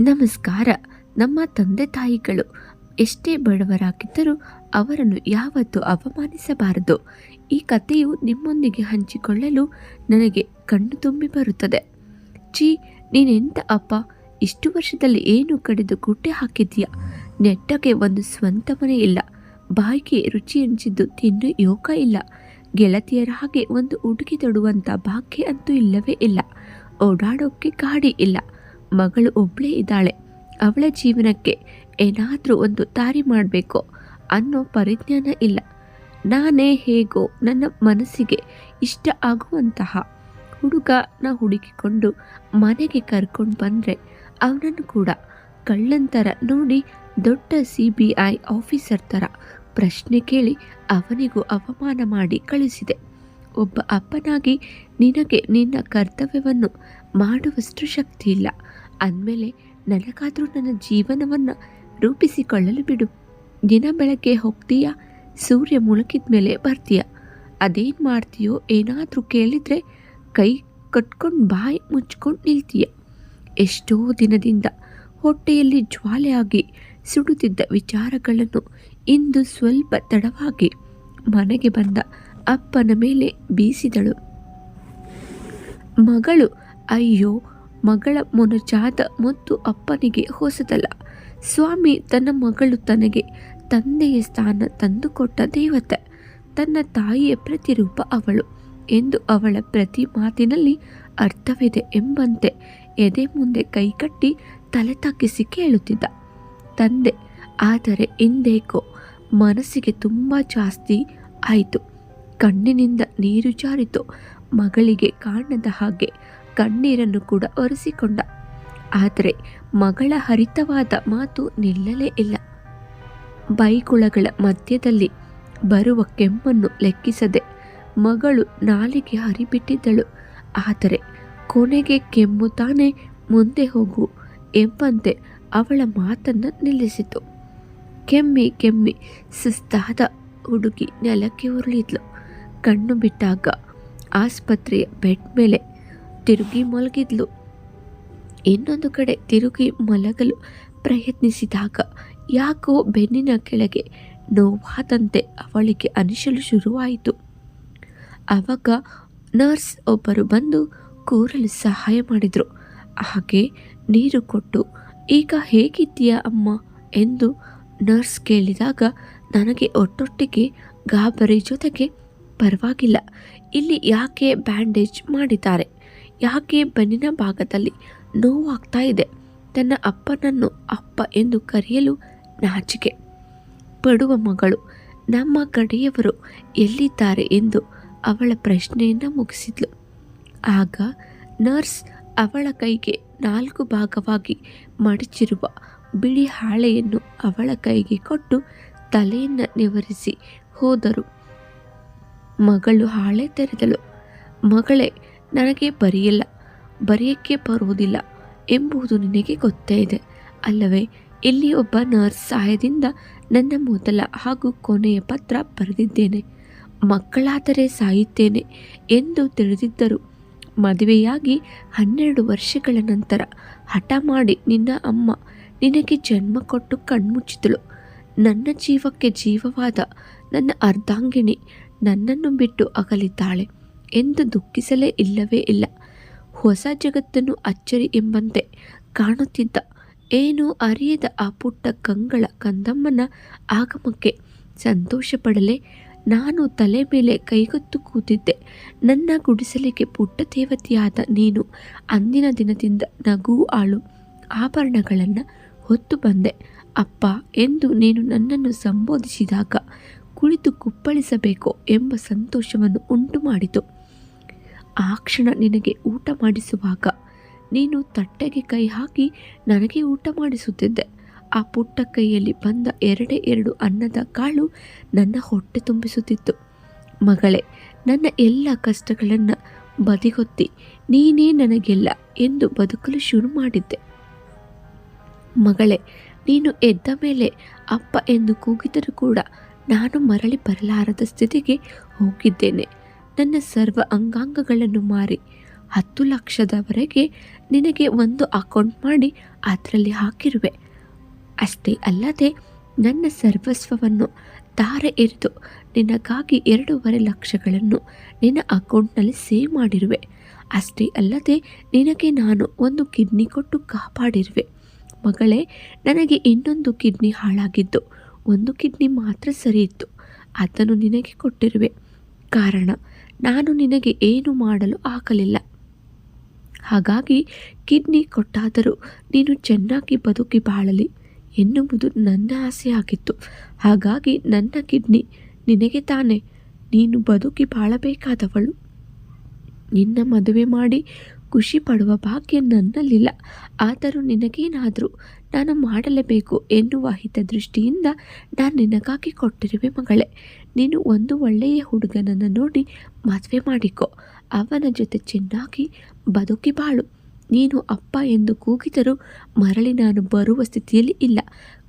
ನಮಸ್ಕಾರ. ನಮ್ಮ ತಂದೆ ತಾಯಿಗಳು ಎಷ್ಟೇ ಬಡವರಾಗಿದ್ದರೂ ಅವರನ್ನು ಯಾವತ್ತೂ ಅವಮಾನಿಸಬಾರದು. ಈ ಕಥೆಯು ನಿಮ್ಮೊಂದಿಗೆ ಹಂಚಿಕೊಳ್ಳಲು ನನಗೆ ಕಣ್ಣು ತುಂಬಿ ಬರುತ್ತದೆ. ಚಿ ನೀನೆಂತ ಅಪ್ಪ? ಇಷ್ಟು ವರ್ಷದಲ್ಲಿ ಏನು ಕಡಿದು ಗುಡ್ಡೆ ಹಾಕಿದ್ದೀಯಾ? ನೆಟ್ಟಗೆ ಒಂದು ಸ್ವಂತ ಮನೆ ಇಲ್ಲ. ಬಾಯಿಗೆ ರುಚಿ ಹಂಚಿದ್ದು ತಿನ್ನು ಯೋಗ ಇಲ್ಲ. ಗೆಳತಿಯರ ಹಾಗೆ ಒಂದು ಉಡುಗೆ ತೊಡುವಂಥ ಭಾಗ್ಯ ಅಂತೂ ಇಲ್ಲವೇ ಇಲ್ಲ. ಓಡಾಡೋಕ್ಕೆ ಗಾಡಿ ಇಲ್ಲ. ಮಗಳು ಒಬ್ಬಳೇ ಇದ್ದಾಳೆ. ಅವಳ ಜೀವನಕ್ಕೆ ಏನಾದರೂ ಒಂದು ದಾರಿ ಮಾಡಬೇಕು ಅನ್ನೋ ಪರಿಜ್ಞಾನ ಇಲ್ಲ. ನಾನೇ ಹೇಗೋ ನನ್ನ ಮನಸ್ಸಿಗೆ ಇಷ್ಟ ಆಗುವಂತಹ ಹುಡುಗನ ಹುಡುಕಿಕೊಂಡು ಮನೆಗೆ ಕರ್ಕೊಂಡು ಬಂದರೆ ಅವನನ್ನು ಕೂಡ ಕಳ್ಳಂತರ ನೋಡಿ ದೊಡ್ಡ ಸಿ ಬಿ ಐ ಆಫೀಸರ್ ಥರ ಪ್ರಶ್ನೆ ಕೇಳಿ ಅವನಿಗೂ ಅವಮಾನ ಮಾಡಿ ಕಳಿಸಿದೆ. ಒಬ್ಬ ಅಪ್ಪನಾಗಿ ನಿನಗೆ ನಿನ್ನ ಕರ್ತವ್ಯವನ್ನು ಮಾಡುವಷ್ಟು ಶಕ್ತಿ ಇಲ್ಲ. ಅಂದಮೇಲೆ ನನಗಾದರೂ ನನ್ನ ಜೀವನವನ್ನು ರೂಪಿಸಿಕೊಳ್ಳಲು ಬಿಡು. ದಿನ ಬೆಳಗ್ಗೆ ಹೋಗ್ತೀಯಾ? ಸೂರ್ಯ ಮುಳುಗಿದ ಮೇಲೆ ಬರ್ತೀಯ? ಅದೇನು ಮಾಡ್ತೀಯೋ ಏನಾದರೂ ಕೇಳಿದರೆ ಕೈ ಕಟ್ಕೊಂಡು ಬಾಯಿ ಮುಚ್ಕೊಂಡು ನಿಲ್ತೀಯ? ಎಷ್ಟೋ ದಿನದಿಂದ ಹೊಟ್ಟೆಯಲ್ಲಿ ಜ್ವಾಲೆಯಾಗಿ ಸುಡುತ್ತಿದ್ದ ವಿಚಾರಗಳನ್ನು ಇಂದು ಸ್ವಲ್ಪ ತಡವಾಗಿ ಮನೆಗೆ ಬಂದ ಅಪ್ಪನ ಮೇಲೆ ಬೀಸಿದಳು. ಮಗಳು, ಅಯ್ಯೋ ಮಗಳ ಮೊನಚಾದ ಮತ್ತು ಅಪ್ಪನಿಗೆ ಹೊಸದಲ್ಲ. ಸ್ವಾಮಿ ತನ್ನ ಮಗಳು ತನಗೆ ತಂದೆಯ ಸ್ಥಾನ ತಂದುಕೊಟ್ಟ ದೇವತೆ, ತನ್ನ ತಾಯಿಯ ಪ್ರತಿರೂಪ ಅವಳು ಎಂದು ಅವಳ ಪ್ರತಿ ಮಾತಿನಲ್ಲಿ ಅರ್ಥವಿದೆ ಎಂಬಂತೆ ಎದೆ ಮುಂದೆ ಕೈಕಟ್ಟಿ ತಲೆ ತಗ್ಗಿಸಿ ಕೇಳುತ್ತಿದ್ದ. ತಂದೆ, ಆದರೆ ಇಂದೇಕೋ ಮನಸ್ಸಿಗೆ ತುಂಬ ಜಾಸ್ತಿ ಆಯಿತು. ಕಣ್ಣಿನಿಂದ ನೀರು ಜಾರಿತು. ಮಗಳಿಗೆ ಕಾಣದ ಹಾಗೆ ಕಣ್ಣೀರನ್ನು ಕೂಡ ಒರೆಸಿಕೊಂಡ. ಆದರೆ ಮಗಳ ಹರಿತವಾದ ಮಾತು ನಿಲ್ಲಲೇ ಇಲ್ಲ. ಬೈಕುಳಗಳ ಮಧ್ಯದಲ್ಲಿ ಬರುವ ಕೆಮ್ಮನ್ನು ಲೆಕ್ಕಿಸದೆ ಮಗಳು ನಾಲಿಗೆ ಹರಿಬಿಟ್ಟಿದ್ದಳು. ಆದರೆ ಕೊನೆಗೆ ಕೆಮ್ಮು ತಾನೇ ಮುಂದೆ ಹೋಗು ಎಂಬಂತೆ ಅವಳ ಮಾತನ್ನು ನಿಲ್ಲಿಸಿತು. ಕೆಮ್ಮಿ ಕೆಮ್ಮಿ ಸುಸ್ತಾದ ಹುಡುಗಿ ನೆಲಕ್ಕೆ ಉರುಳಿದ್ಲು. ಕಣ್ಣು ಬಿಟ್ಟಾಗ ಆಸ್ಪತ್ರೆಯ ಬೆಡ್ ಮೇಲೆ ತಿರುಗಿ ಮಲಗಿದ್ಲು. ಇನ್ನೊಂದು ಕಡೆ ತಿರುಗಿ ಮಲಗಲು ಪ್ರಯತ್ನಿಸಿದಾಗ ಯಾಕೋ ಬೆನ್ನಿನ ಕೆಳಗೆ ನೋವಾದಂತೆ ಅವಳಿಗೆ ಅನಿಸಲು ಶುರುವಾಯಿತು. ಆವಾಗ ನರ್ಸ್ ಒಬ್ಬರು ಬಂದು ಕೂರಲು ಸಹಾಯ ಮಾಡಿದರು. ಹಾಗೆ ನೀರು ಕೊಟ್ಟು, ಈಗ ಹೇಗಿದ್ದೀಯಾ ಅಮ್ಮ? ಎಂದು ನರ್ಸ್ ಕೇಳಿದಾಗ, ನನಗೆ ಒಟ್ಟೊಟ್ಟಿಗೆ ಗಾಬರಿ ಜೊತೆಗೆ ಪರವಾಗಿಲ್ಲ. ಇಲ್ಲಿ ಯಾಕೆ ಬ್ಯಾಂಡೇಜ್ ಮಾಡಿದ್ದಾರೆ? ಯಾಕೆ ಬೆನ್ನಿನ ಭಾಗದಲ್ಲಿ ನೋವಾಗ್ತಾ ಇದೆ? ತನ್ನ ಅಪ್ಪನನ್ನು ಅಪ್ಪ ಎಂದು ಕರೆಯಲು ನಾಚಿಕೆ. ಪಡುವ ಮಗಳು, ನಮ್ಮ ಕಡೆಯವರು ಎಲ್ಲಿದ್ದಾರೆ ಎಂದು ಅವಳ ಪ್ರಶ್ನೆಯನ್ನು ಮುಗಿಸಿದ್ಲು. ಆಗ ನರ್ಸ್ ಅವಳ ಕೈಗೆ ನಾಲ್ಕು ಭಾಗವಾಗಿ ಮಡಚಿರುವ ಬಿಳಿ ಹಾಳೆಯನ್ನು ಅವಳ ಕೈಗೆ ಕೊಟ್ಟು ತಲೆಯನ್ನು ನಿವರಿಸಿ ಹೋದರು. ಮಗಳು ಹಾಳೆ ತೆರೆದಳು. ಮಗಳೇ ನನಗೆ ಬರೆಯಲ್ಲ, ಬರೆಯಕ್ಕೆ ಬರುವುದಿಲ್ಲ ಎಂಬುದು ನಿನಗೆ ಗೊತ್ತೇ ಇದೆ. ಅಲ್ಲವೇ, ಇಲ್ಲಿ ಒಬ್ಬ ನರ್ಸ್ ಸಹಾಯದಿಂದ ನನ್ನ ಮೊದಲ ಹಾಗೂ ಕೊನೆಯ ಪತ್ರ ಬರೆದಿದ್ದೇನೆ. ಮಕ್ಕಳಾದರೆ ಸಾಯುತ್ತೇನೆ ಎಂದು ತಿಳಿದಿದ್ದರು. ಮದುವೆಯಾಗಿ ಹನ್ನೆರಡು ವರ್ಷಗಳ ನಂತರ ಹಠ ಮಾಡಿ ನಿನ್ನ ಅಮ್ಮ ನಿನಗೆ ಜನ್ಮ ಕೊಟ್ಟು ಕಣ್ಮುಚ್ಚಿದಳು. ನನ್ನ ಜೀವಕ್ಕೆ ಜೀವವಾದ ನನ್ನ ಅರ್ಧಾಂಗಿಣಿ ನನ್ನನ್ನು ಬಿಟ್ಟು ಅಗಲಿದ್ದಾಳೆ. ಎಂದು ದುಃಖಿಸಲೇ ಇಲ್ಲವೇ ಇಲ್ಲ. ಹೊಸ ಜಗತ್ತನ್ನು ಅಚ್ಚರಿ ಎಂಬಂತೆ ಕಾಣುತ್ತಿದ್ದ ಏನೂ ಅರಿಯದ ಆ ಪುಟ್ಟ ಕಂಗಳ ಕಂದಮ್ಮನ ಆಗಮಕ್ಕೆ ಸಂತೋಷ ಪಡಲೆ ನಾನು ತಲೆ ಮೇಲೆ ಕೈಗೊತ್ತು ಕೂತಿದ್ದೆ. ನನ್ನ ಗುಡಿಸಲಿಗೆ ಪುಟ್ಟ ದೇವತೆಯಾದ ನೀನು ಅಂದಿನ ದಿನದಿಂದ ನಗು ಆಳು ಆಭರಣಗಳನ್ನು ಹೊತ್ತು ಬಂದೆ. ಅಪ್ಪ, ಎಂದು ನೀನು ನನ್ನನ್ನು ಸಂಬೋಧಿಸಿದಾಗ ಕುಳಿತು ಕುಪ್ಪಳಿಸಬೇಕು ಎಂಬ ಸಂತೋಷವನ್ನು ಉಂಟು ಮಾಡಿತು ಆ ಕ್ಷಣ ನಿನಗೆ ಊಟ ಮಾಡಿಸುವಾಗ ನೀನು ತಟ್ಟೆಗೆ ಕೈ ಹಾಕಿ ನನಗೆ ಊಟ ಮಾಡಿಸುತ್ತಿದ್ದೆ. ಆ ಪುಟ್ಟ ಕೈಯಲ್ಲಿ ಬಂದ ಎರಡೇ ಎರಡು ಅನ್ನದ ಕಾಳು ನನ್ನ ಹೊಟ್ಟೆ ತುಂಬಿಸುತ್ತಿತ್ತು. ಮಗಳೇ, ನನ್ನ ಎಲ್ಲ ಕಷ್ಟಗಳನ್ನು ಬದಿಗೊತ್ತಿ ನೀನೇ ನನಗೆಲ್ಲ ಎಂದು ಬದುಕಲು ಶುರು ಮಾಡಿದ್ದೆ. ಮಗಳೇ, ನೀನು ಎದ್ದ ಮೇಲೆ ಅಪ್ಪ ಎಂದು ಕೂಗಿದರೂ ಕೂಡ ನಾನು ಮರಳಿ ಬರಲಾರದ ಸ್ಥಿತಿಗೆ ಹೋಗಿದ್ದೇನೆ. ನನ್ನ ಸರ್ವ ಅಂಗಾಂಗಗಳನ್ನು ಮಾರಿ ಹತ್ತು ಲಕ್ಷದವರೆಗೆ ನಿನಗೆ ಒಂದು ಅಕೌಂಟ್ ಮಾಡಿ ಅದರಲ್ಲಿ ಹಾಕಿರುವೆ. ಅಷ್ಟೇ ಅಲ್ಲದೆ ನನ್ನ ಸರ್ವಸ್ವವನ್ನು ತಾರೆ ಎರೆದು ನಿನಗಾಗಿ ಎರಡೂವರೆ ಲಕ್ಷಗಳನ್ನು ನಿನ್ನ ಅಕೌಂಟ್ನಲ್ಲಿ ಸೇವ್ ಮಾಡಿರುವೆ. ಅಷ್ಟೇ ಅಲ್ಲದೆ ನಿನಗೆ ನಾನು ಒಂದು ಕಿಡ್ನಿ ಕೊಟ್ಟು ಕಾಪಾಡಿರುವೆ. ಮಗಳೇ, ನನಗೆ ಇನ್ನೊಂದು ಕಿಡ್ನಿ ಹಾಳಾಗಿದ್ದು, ಒಂದು ಕಿಡ್ನಿ ಮಾತ್ರ ಸರಿ ಇತ್ತು ಅದನ್ನು ನಿನಗೆ ಕೊಟ್ಟಿರುವೆ. ಕಾರಣ. ನಾನು ನಿನಗೆ ಏನು ಮಾಡಲು ಆಗಲಿಲ್ಲ. ಹಾಗಾಗಿ ಕಿಡ್ನಿ ಕೊಟ್ಟಾದರೂ ನೀನು ಚೆನ್ನಾಗಿ ಬದುಕಿ ಬಾಳಲಿ ಎನ್ನುವುದು ನನ್ನ ಆಸೆಯಾಗಿತ್ತು. ಹಾಗಾಗಿ ನನ್ನ ಕಿಡ್ನಿ ನಿನಗೆ ತಾನೆ. ನೀನು ಬದುಕಿ ಬಾಳಬೇಕಾದವಳು. ನಿನ್ನ ಮದುವೆ ಮಾಡಿ ಖುಷಿ ಪಡುವ ಭಾಗ್ಯ ನನ್ನಲ್ಲಿಲ್ಲ. ಆದರೂ ನಿನಗೇನಾದರೂ ನಾನು ಮಾಡಲೇಬೇಕು ಎನ್ನುವ ಹಿತದೃಷ್ಟಿಯಿಂದ ನಾನು ನಿನಗಾಗಿ ಕೊಟ್ಟಿರುವೆ ಮಗಳೇ. ನೀನು ಒಂದು ಒಳ್ಳೆಯ ಹುಡುಗನನ್ನು ನೋಡಿ ಮದುವೆ ಮಾಡಿಕೊ. ಅವನ ಜೊತೆ ಚೆನ್ನಾಗಿ ಬದುಕಿ ಬಾಳು. ನೀನು ಅಪ್ಪ ಎಂದು ಕೂಗಿದರೂ ಮರಳಿ ನಾನು ಬರುವ ಸ್ಥಿತಿಯಲ್ಲಿ ಇಲ್ಲ.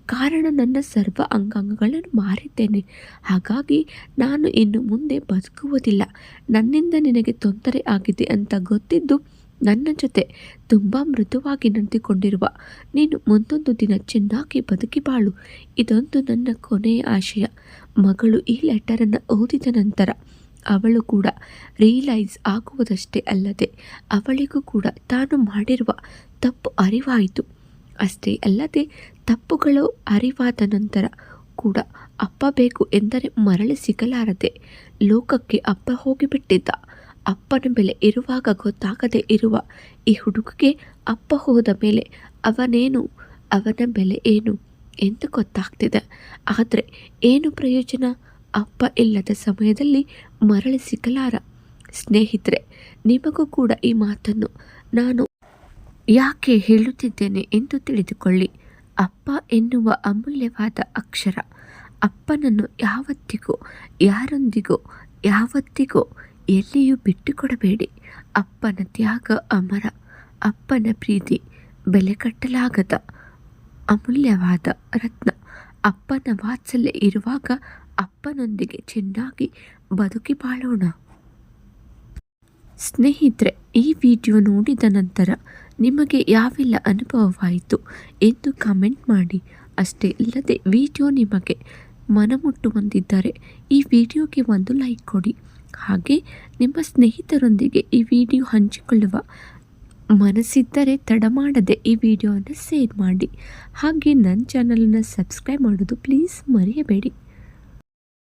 ಕಾರಣ ನನ್ನ ಸರ್ವ ಅಂಗಾಂಗಗಳನ್ನು ಮಾರಿದ್ದೇನೆ. ಹಾಗಾಗಿ ನಾನು ಇನ್ನು ಮುಂದೆ ಬದುಕುವುದಿಲ್ಲ. ನನ್ನಿಂದ ನಿನಗೆ ತೊಂದರೆ ಆಗಿದೆ ಅಂತ ಗೊತ್ತಿದ್ದು ನನ್ನ ಜೊತೆ ತುಂಬ ಮೃದುವಾಗಿ ನಡೆದುಕೊಂಡಿರುವ ನೀನು ಮುಂದೊಂದು ದಿನ ಚೆನ್ನಾಗಿ ಬದುಕಿ ಬಾಳು. ಇದೊಂದು ನನ್ನ ಕೊನೆಯ ಆಶಯ. ಮಗಳು ಈ ಲೆಟರನ್ನು ಓದಿದ ನಂತರ ಅವಳು ಕೂಡ ರಿಯಲೈಸ್ ಆಗುವುದಷ್ಟೇ ಅಲ್ಲದೆ ಅವಳಿಗೂ ಕೂಡ ತಾನು ಮಾಡಿರುವ ತಪ್ಪು ಅರಿವಾಯಿತು. ಅಷ್ಟೇ ಅಲ್ಲದೆ ತಪ್ಪುಗಳು ಅರಿವಾದ ನಂತರ ಕೂಡ ಅಪ್ಪ ಬೇಕು ಎಂದರೆ ಮರಳಿ ಸಿಗಲಾರದೆ ಲೋಕಕ್ಕೆ ಅಪ್ಪ ಹೋಗಿಬಿಟ್ಟಿದ್ದ. ಅಪ್ಪನ ಮೇಲೆ ಇರುವಾಗ ಗೊತ್ತಾಗದೆ ಇರುವ ಈ ಹುಡುಗಿಗೆ ಅಪ್ಪ ಹೋದ ಮೇಲೆ ಅವನೇನು, ಅವನ ಬೆಲೆ ಏನು ಎಂದು ಗೊತ್ತಾಗ್ತಿದೆ. ಆದರೆ ಏನು ಪ್ರಯೋಜನ? ಅಪ್ಪ ಇಲ್ಲದ ಸಮಯದಲ್ಲಿ ಮರಳಿ ಸಿಗಲಾರ? ಸ್ನೇಹಿತರೆ, ನಿಮಗೂ ಕೂಡ ಈ ಮಾತನ್ನು ನಾನು ಯಾಕೆ ಹೇಳುತ್ತಿದ್ದೇನೆ ಎಂದು ತಿಳಿದುಕೊಳ್ಳಿ. ಅಪ್ಪ ಎನ್ನುವ ಅಮೂಲ್ಯವಾದ ಅಕ್ಷರ ಅಪ್ಪನನ್ನು ಯಾವತ್ತಿಗೂ, ಯಾರೊಂದಿಗೂ, ಯಾವತ್ತಿಗೂ ಎಲ್ಲಿಯೂ ಬಿಟ್ಟುಕೊಡಬೇಡಿ. ಅಪ್ಪನ ತ್ಯಾಗ ಅಮರ. ಅಪ್ಪನ ಪ್ರೀತಿ ಬೆಲೆ ಕಟ್ಟಲಾಗದ ಅಮೂಲ್ಯವಾದ ರತ್ನ. ಅಪ್ಪನ ವಾತ್ಸಲ್ಯ ಇರುವಾಗ ಅಪ್ಪನೊಂದಿಗೆ ಚೆನ್ನಾಗಿ ಬದುಕಿ ಬಾಳೋಣ. ಸ್ನೇಹಿತರೆ, ಈ ವಿಡಿಯೋ ನೋಡಿದ ನಂತರ ನಿಮಗೆ ಯಾವೆಲ್ಲ ಅನುಭವವಾಯಿತು ಎಂದು ಕಮೆಂಟ್ ಮಾಡಿ. ಅಷ್ಟೇ ಇಲ್ಲದೆ ವಿಡಿಯೋ ನಿಮಗೆ ಮನಮುಟ್ಟುವಂತಿದ್ದರೆ ಈ ವಿಡಿಯೋಗೆ ಒಂದು ಲೈಕ್ ಕೊಡಿ. ಹಾಗೆ ನಿಮ್ಮ ಸ್ನೇಹಿತರೊಂದಿಗೆ ಈ ವಿಡಿಯೋ ಹಂಚಿಕೊಳ್ಳುವ ಮನಸ್ಸಿದ್ದರೆ ತಡ ಮಾಡದೆ ಈ ವಿಡಿಯೋವನ್ನು ಶೇರ್ ಮಾಡಿ. ಹಾಗೆ ನನ್ನ ಚಾನಲನ್ನು ಸಬ್ಸ್ಕ್ರೈಬ್ ಮಾಡೋದು ಪ್ಲೀಸ್ ಮರೆಯಬೇಡಿ.